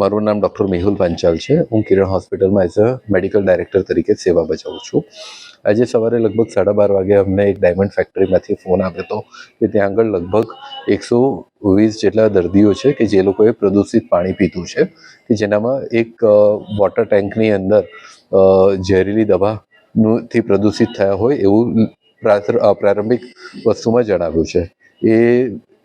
મારું નામ ડૉક્ટર મેહુલ પાંચાલ છે. હું કિરણ હોસ્પિટલમાં એઝ અ મેડિકલ ડાયરેક્ટર તરીકે સેવા બજાવું છું. આજે સવારે લગભગ સાડા બાર વાગે અમને એક ડાયમંડ ફેક્ટરીમાંથી ફોન આવ્યો હતો કે ત્યાં આગળ લગભગ એકસો વીસ જેટલા દર્દીઓ છે કે જે લોકોએ પ્રદૂષિત પાણી પીધું છે કે જેનામાં એક વોટર ટેન્કની અંદર ઝેરીલી દવાનું થી પ્રદૂષિત થયા હોય એવું પ્રારંભિક વસ્તુમાં જણાવ્યું છે. એ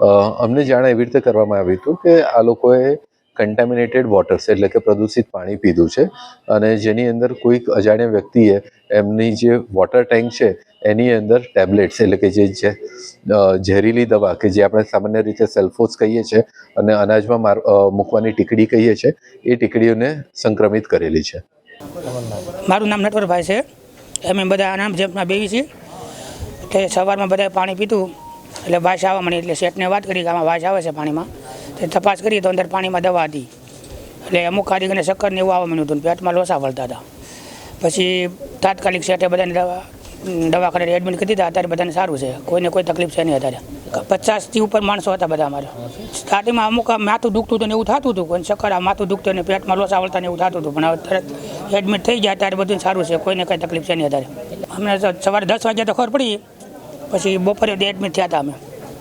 અમને જાણ એવી રીતે કરવામાં આવ્યું હતું કે આ લોકોએ કન્ટામિનેટેડ વોટર્સ એટલે કે પ્રદૂષિત પાણી પીધું છે. અને જેની અંદર કોઈક અજાણ્યા વ્યક્તિએ એમની જે વોટર ટેન્ક છે, એની અંદર ટેબ્લેટ્સ એટલે કે જે ઝેરીલી દવા કે જે આપણે સામાન્ય રીતે સેલ્ફોસ કહીએ છીએ અને અનાજમાં માર મૂકવાની ટીકડી કહીએ છીએ એ ટીકડીઓને સંક્રમિત કરેલી છે. મારું નામ નટવરભાઈ છે. અમે બધા નામ જેમના બેવી છીએ, તે સવારમાં બધાએ પાણી પીધું. એટલે વાસ આવવા મળી એટલે શેઠને વાત કરી કે આમાં વાસ આવે છે પાણીમાં. તે તપાસ કરી તો અંદર પાણીમાં દવા હતી. એટલે અમુક કારીગરને ચક્કર ને એવું આવવા મળ્યું હતું પેટમાં લોસા વળતા હતા. પછી તાત્કાલિક શેઠે બધાને દવા દવાખાને એડમિટ કરી દીધા, અત્યારે બધાને સારું છે. કોઈને કોઈ તકલીફ છે નહીં અત્યારે. પચાસથી ઉપર માણસો હતા બધા અમારે. સ્ટાર્ટિંગમાં અમુક માથું દુખતું હતું ને એવું થતું હતું કોઈ ચક્કર આ માથું દુખતું ને પેટમાં લોસા વળતા ને એવું થતું હતું. પણ હવે તરત એડમિટ થઈ ગયા ત્યારે બધું સારું છે. કોઈને કંઈ તકલીફ છે નહીં અત્યારે. અમને સવારે દસ વાગ્યા તો ખબર પડી. પછી બપોરે એડમિટ થયા હતા અમે.